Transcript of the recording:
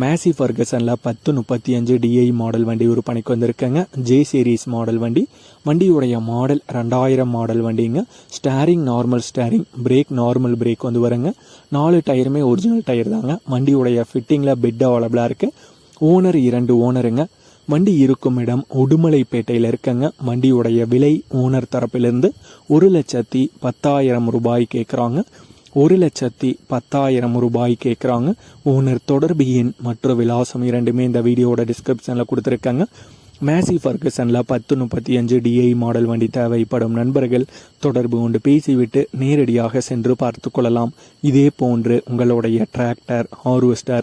மேசி ஃபர்கசனில் பத்து முப்பத்தி அஞ்சு டிஐ மாடல் வண்டி விற்பனைக்கு வந்திருக்கேங்க. ஜே சீரீஸ் மாடல் வண்டி. வண்டியுடைய மாடல் ரெண்டாயிரம் மாடல் வண்டிங்க. Steering normal steering brake normal brake வந்து வருங்க. நாலு டயருமே ஒரிஜினல் டயர் தாங்க. வண்டியுடைய ஃபிட்டிங்கில் பெட் அவைலபிளாக இருக்குது ஓனர் இரண்டு ஓனருங்க வண்டி இருக்கும் இடம் உடுமலைப்பேட்டையில் இருக்கங்க. வண்டியுடைய விலை ஓனர் தரப்பிலிருந்து ஒரு லட்சத்தி பத்தாயிரம் ரூபாய் கேட்குறாங்க ஒரு லட்சத்தி பத்தாயிரம் ரூபாய் கேட்குறாங்க ஓனர் தொடர்பு எண் மற்றும் விலாசம் இரண்டுமே இந்த வீடியோட டிஸ்கிரிப்ஷனில் கொடுத்துருக்காங்க. மேசி ஃபர்கசனில் பத்து முப்பத்தி அஞ்சு டிஐ மாடல் வண்டி தேவைப்படும் நண்பர்கள் தொடர்பு கொண்டு பேசிவிட்டு நேரடியாக சென்று பார்த்து கொள்ளலாம். இதே போன்று உங்களுடைய டிராக்டர் ஹார்வெஸ்டர்